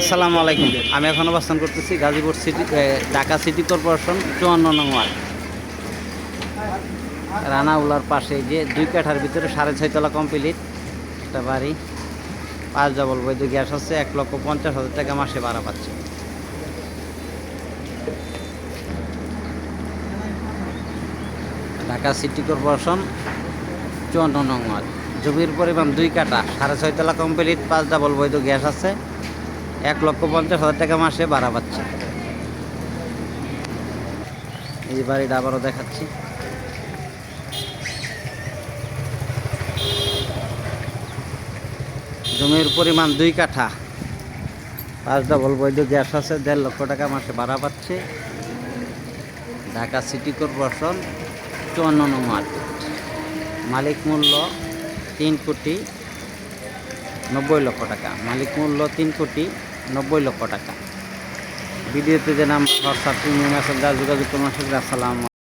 আসসালামু আলাইকুম। আমি এখন অবস্থান করতেছি Gazipur city Dhaka city corporation চুয়ান্ন নং ওয়ার্ড। রানাউলার পাশে যে দুই কাঠার ভিতরে সাড়ে ছয়তলা কমপ্লিট একটা বাড়ি, পাঁচ ডবল বৈধ গ্যাস হচ্ছে এক লক্ষ পঞ্চাশ হাজার টাকা মাসে ভাড়া পাচ্ছে। ঢাকা সিটি কর্পোরেশন চুয়ান্ন নং ওয়ার্ড। জমির পরিমাণ দুই কাঠা, সাড়ে ছয়তলা কমপ্লিট পাঁচ ডাবল বৈধ গ্যাস আছে এক লক্ষ পঞ্চাশ হাজার টাকা মাসে ভাড়া পাচ্ছে। এই বাড়িটা আবারও দেখাচ্ছি। জমির পরিমাণ দুই কাঠা। পাঁচ ডবল বৈধ গ্যাস আছে, দেড় লক্ষ টাকা মাসে ভাড়া পাচ্ছে। ঢাকা সিটি কর্পোরেশন চুয়ান্ন মার্কেট মালিক মূল্য তিন কোটি নব্বই লক্ষ টাকা। মালিক মূল্য তিন কোটি নব্বই লক্ষ টাকা। ভিডিওতে যে নাম হোয়াটসঅ্যাপ ইমেল মেসেঞ্জার যোগাযোগ করুন আসসালাম